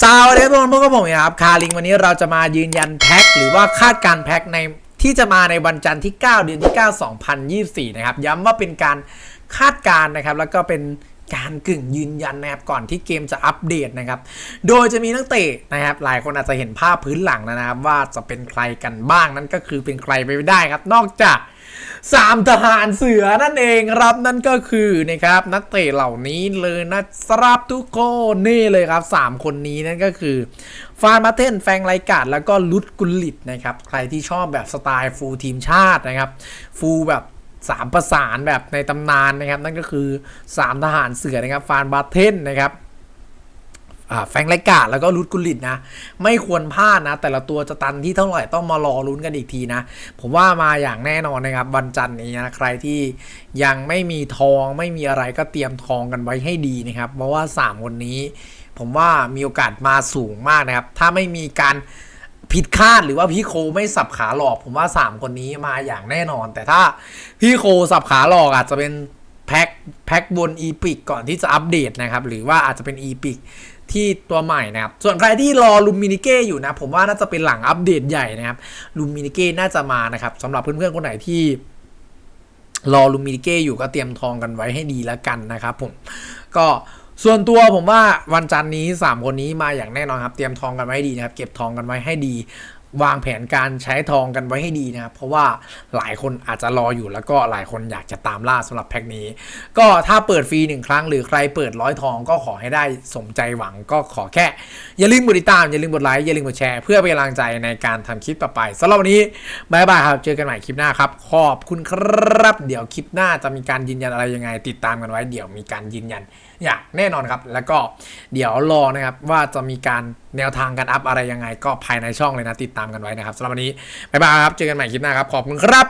สวัสดีทุกคนพวกบผมครับ คาริงวันนี้เราจะมายืนยันแพ็คหรือว่าคาดการแพ็คในที่จะมาในวันจันทร์ที่ 9 เดือนที่ 9 2024 นะครับ ย้ำว่าเป็นการคาดการนะครับ แล้วก็เป็นการกึ่งยืนยันนะครับ ก่อนที่เกมจะอัปเดตนะครับ โดยจะมีนักเตะนะครับ หลายคนอาจจะเห็นภาพพื้นหลังแล้วนะครับ ว่าจะเป็นใครกันบ้างนั่นก็คือเป็นใครไปไม่ได้ครับ นอกจาก สามทหารเสือนั่นเองครับนั่นก็คือนะครับนักเตะเหล่านี้เลยนะครับทุกคนนี่เลยครับสามคนนี้นั่นก็คือฟานมาเทนแฟงไรกาดแล้วก็ลุดกุลิตนะครับใครที่ชอบแบบสไตล์ฟูลทีมชาตินะครับฟูลแบบสามประสานแบบในตำนานนะครับ นั่นก็คือสามทหารเสือนะครับฟานบาเทนนะครับ แฟรงไรกาดแล้วก็รุดกุลิตนะ ไม่ควรพลาดนะ แต่ละตัวจะตันที่เท่าไหร่ต้องมารอลุ้นกันอีกทีนะ ผมว่ามาอย่างแน่นอนนะครับวันจันทร์นี้นะใครที่ยังไม่มีทองไม่มีอะไรก็เตรียมทองกันไว้ให้ดีนะครับ เพราะว่า 3 คนนี้ ผมว่ามีโอกาสมาสูงมากนะครับ ถ้าไม่มีการผิดคาดหรือว่าพี่โคไม่สับขาหลอก ผมว่า 3 คนนี้มาอย่างแน่นอน แต่ถ้าพี่โคสับขาหลอกอาจจะเป็น แพ็คแพ็คบนอีพิกก่อนที่จะอัปเดตนะครับ หรือว่าอาจจะเป็นอีพิกที่ตัวใหม่นะครับ ส่วนใครที่รอลูมินิเก้อยู่นะ ผมว่าน่าจะเป็นหลังอัปเดตใหญ่นะครับลูมินิเก้น่าจะมานะครับสำหรับเพื่อนๆคนไหนที่รอลูมินิเก้อยู่ก็เตรียมทองกันไว้ให้ดีแล้วกันนะครับผมก็ส่วนตัวผมว่าวันจันทร์นี้ 3 คนนี้มาอย่างแน่นอนครับ เตรียมทองกันไว้ดีนะครับ เก็บทองกันไว้ให้ดี วางแผนการใช้ทองกันไว้ให้ดีนะครับเพราะว่าหลายคนอาจจะรออยู่แล้วก็หลายคนอยากจะตามล่าสำหรับแพ็คนี้ ก็ถ้าเปิดฟรีหนึ่งครั้งหรือใครเปิดร้อยทองก็ขอให้ได้สมใจหวังก็ขอแค่ อย่าลืมกดติดตาม อย่าลืมกดไลค์อย่าลืมกดแชร์เพื่อเป็นกำลังใจในการทำคลิปต่อไปสำหรับวันนี้บายบายครับเจอกันใหม่คลิปหน้าครับขอบคุณครับเดี๋ยวคลิปหน้าจะมีการยืนยันอะไรยังไง ติดตามกันไว้ เดี๋ยวมีการยืนยันอย่างแน่นอนครับ แล้วก็เดี๋ยวรอนะครับว่าจะมีการแนวทางการอัพอะไรยังไง ก็ภายในช่องเลยนะติดตามามกันไว้นะครับสำหรับวันนี้บายบายครับเจอกันใหม่คลิปหน้าครับขอบคุณครับ